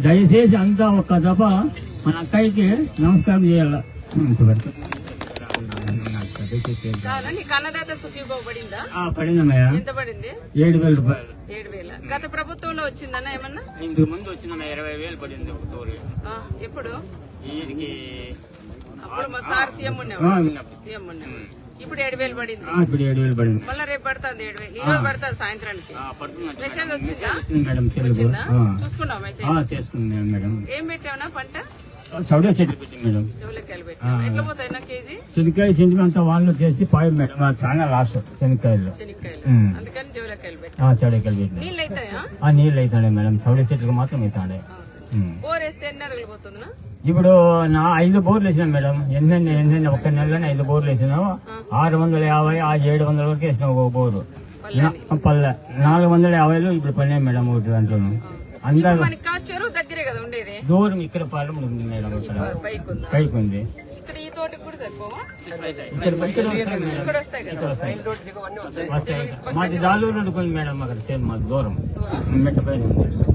దయచేసి అంతా ఒక్క దఫ మన అక్కయ్యకి నమస్కారం చేయాల? పడిందమ్మయ్య ఏడు వేల రూపాయలు. ఏడు వేల. గత ప్రభుత్వంలో వచ్చిందన్న ఏమన్నా? ఇంతకు ముందు వచ్చిన ఇరవై వేలు పడింది ఒక తోరి ఆ, ఎప్పుడు? వీరికి అప్పుడు మా సార్ సీఎం ఉన్నప్పుడు. సీఎం ఇప్పుడు ఏడు వేలు పడింది ఇప్పుడు ఏడు వేలు పడింది. మళ్ళీ రేపు పడుతుంది ఏడు వేలు ఈ రోజు పడుతుంది సాయంత్రానికి. మెసేజ్ వచ్చిందా. చూసుకున్నావు మెసేజ్? మేడం. ఏం పెట్టావునా పంట? చౌడే పెట్టింది మేడం. ఎవరికాయలు పెట్టావు? ఎట్లా పోతాయి నా కేజీ? శనక్కాయ చింతలు అంతా వాళ్ళు చేసి పాయం మేడం. చాలా లాస్ శనక్కాయలు. శనక్కాయలు. ఉమ్. అందుకని జోలకాయలు పెట్టా. ఆ, చౌడకాయలు నీళ్ళు అవుతాయా ఆ నీళ్ళు అవుతాడే మేడం. చౌడే చెట్టుకు మాత్రం అవుతాడే ఎన్ని అడుగులు ఇప్పుడు నా ఐదు బోర్లు వేసినాం మేడం. ఎన్నెన్ని ఎన్నెన్ని ఒక్క నెలలోనే ఐదు బోర్లు వేసినావు ఆరు వందల యాభై ఆ ఏడు వందల వరకు వేసినాం ఒక బోరు. పల్లె నాలుగు వందల యాభైలో ఇప్పుడు పడినాయి మేడం ఒకటి దాంట్లో అందరూ దగ్గరే కదా ఉండేది. దూరం ఇక్కడ పాలెం ఉంది మేడం ఇక్కడ. పైకి ఉందా పైకి ఉంది ఇక్కడ ఈ తోటకి కూడా సరిపోవా? ఇక్కడ ఇక్కడ వస్తాయి. మేడం. ఇక్కడ వస్తాయి. కదా వస్తాయి. మాది దాలూరు అనుకోండి మేడం అక్కడ సేమ్ మాది దూరం.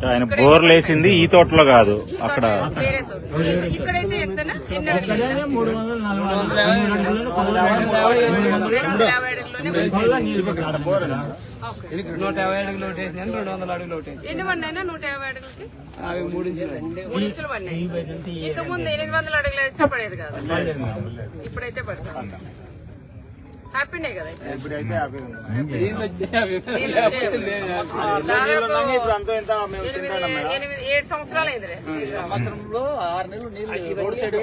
ఆయన బోర్లు వేసింది ఈ తోటలో కాదు అక్కడ. తోట. వేరే తోట. ఈ- ఇక్కడైతే ఎంతనా ఎన్ని అడుగులు? ఇక్కడనే మూడు వందల నలభై రెండు అడుగులు, పదహారు అడుగులు, రెండు వందల యాభై అడుగుల్లోనే పదహారు నీళ్ళు పెట్టాలి బోర్ ఓకే. నూట యాభై అడుగులు ఒకటేసినాను రెండు వందల అడుగులు ఒకటేసి ఎన్ని పడినాయినా నూట యాభై అడుగులకి? అవి మూడు మూడు ఇంచులు పడినాయి. ఇంత ముందు ఎనిమిది వందల అడుగులు వేస్తే పడేది కాదు. ఇప్పుడైతే పడుతుంది హ్యాపీనే కదా ఏడు సంవత్సరాలు అయిందిలే సంవత్సరంలో ఆరు నెలలు నీళ్ళు రోడ్ సైడ్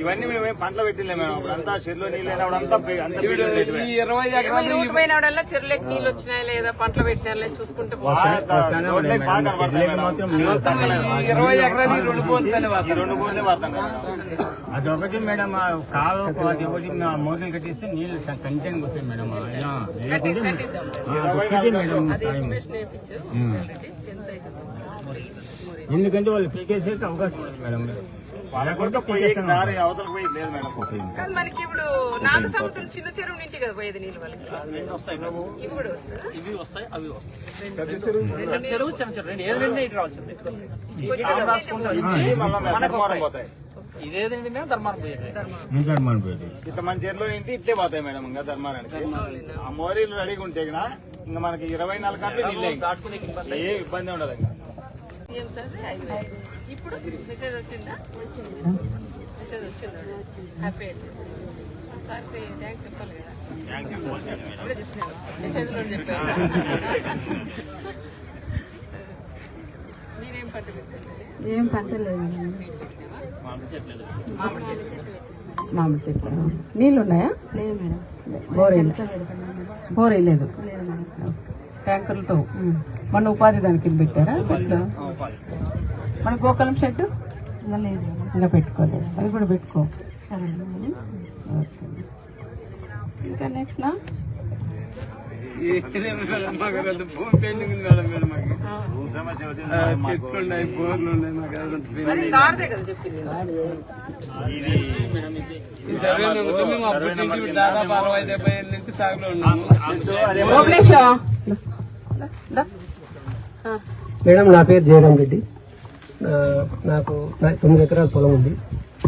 ఇవన్నీ మేము ఏం పంటలు పెట్టిలే మేడం. అప్పుడు అంతా చెరువులో నీళ్ళు పోయినప్పుడల్లా చెరువులోకి వచ్చినాయా లేదా పంటలు పెట్టినా లేదా చూసుకుంటూ ఇరవై ఎకరాలు రెండు అదొకటి మేడం ఆ కాలువ అది ఒకటి మా మోటార్ కట్టిస్తే నీళ్ళు కంటెంట్ వస్తాయి. మేడం ఎందుకంటే వాళ్ళు పీకేసేకి అవకాశం ఉంది మేడం. మనకి ఇప్పుడు నాలుగు చిన్న చెరువు కదా పోయేది నీళ్ళు వాళ్ళకి. ఇవి కూడా వస్తాయా? ఇవి వస్తాయి అవి వస్తాయి. చెరువు చిన్న చెరువు ఇటు మళ్ళా ధర్మారం పోయేది? మన చెరువులో ఇంటి ఇట్లే పోతాయి మేడం ఇంకా ధర్మారానికి ఆ మోరీలు రెడీగా ఉంటే గిన ఇంకా మనకి ఇరవై నాలుగు గంటలు నీళ్ళే. దాటుకునే ఇబ్బంది ఏ ఇబ్బంది ఉండదు ఇంకా. ఇప్పుడు మెసేజ్ వచ్చిందా? మెసేజ్ వచ్చిందా? హ్యాపీ అయితే. సార్ థ్యాంక్స్ చెప్పాలి కదా. ఇప్పుడే చెప్తున్నాను మెసేజ్లో చెప్పాను. మీరేం పంట పెట్టారు? ఏం పంట లేదు మామిడి చెట్లు నీళ్ళు ఉన్నాయా లేదు మేడం. బోర్ లేదు. ట్యాంకర్లతో. మన ఉపాధి దానికి పెట్టారా చెట్లు? మన గోకలం షెడ్ ఇంకా పెట్టుకోలేదు. అది కూడా పెట్టుకో. ఇంకా నెక్స్ట్ నా? భూమి పెయింటింగ్ ఉంది మేడం మేడం మాకు ఆ, చెట్లు ఉన్నాయి బోర్లు ఉన్నాయి మాకు అదంతా పెయింటింగ్. అది దారిదే కదా చెప్పింది ఈ సర్వే నెంబర్లో మేము అప్పటి నుంచి దాదాపు అరవై డెబ్బై ఏళ్ళ నుంచి సాగులో ఉన్నాము మేడం నా పేరు జయరామ్ రెడ్డి. నాకు తొమ్మిది ఎకరాల పొలం ఉంది.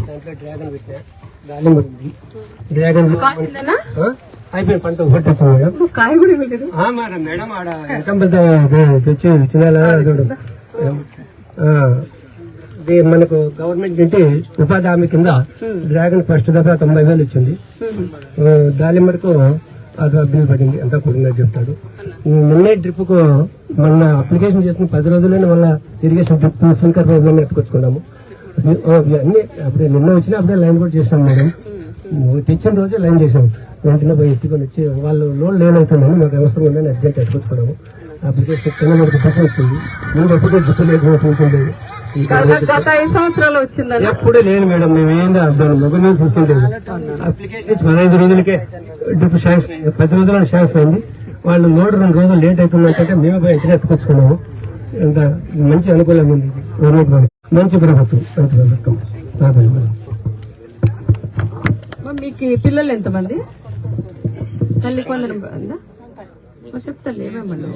దాంట్లో డ్రాగన్ పెట్టినా దానిమ్మ ఉంది డ్రాగన్ పంట మేడం కాయ కూడా ఇవ్వలేదు. ఆ, మేడం మేడం ఆడ ఎంత పెద్ద ఇది తెచ్చి తినాలా చూడు. ఆ, ఇది మనకు గవర్నమెంట్ నుంచి ఉపాధి హామీ కింద డ్రాగన్ ఫస్ట్ దఫా తొంభై వేలు ఇచ్చింది. అది బిల్ పడింది. అంతా కూడిందని చెప్తాడు. నిన్నే డ్రిప్కు మొన్న అప్లికేషన్ చేసిన పది రోజుల్లోనే మళ్ళీ ఇరిగేషన్ డ్రిప్ స్ప్రింకర్ ఎత్తుకొచ్చుకున్నాము. ఆ, ఇవన్నీ అప్పుడే నిన్న వచ్చినా అప్పుడే లైన్ కూడా చేసినాం మేడం. తెచ్చిన రోజే లైన్ చేసాం. వెంటనే పోయి ఎత్తుకొని వచ్చి వాళ్ళు లోన్ లేన్ మాకు అవసరం ఉందని అర్జెంట్ ఎత్తుకొచ్చుకున్నాము అప్లికేషన్ కింద మనకు పైసలు వచ్చింది ముందు ఎప్పుడు లేదు వచ్చిందని ఎప్పుడు లేను మేడం మేము ఏందో అర్థం మొగ్గు న్యూస్ చూసిండేది అప్లికేషన్ ఇచ్చి పదహైదు రోజులకే డ్రిప్ శాంక్షన్. పది రోజుల్లో శాంక్షన్ అయింది వాళ్ళు లోడ్ రెండు రోజులు లేట్ అవుతుందంటే మేము పోయి వెంటనే ఎత్తుకొచ్చుకున్నాము ఎంత మంచి అనుకూలంగా ఉంది. గవర్నమెంట్. మంచి ప్రభుత్వం. మీకు పిల్లలు ఎంతమంది తల్లి కొందరు చెప్తా లేవేమన్నా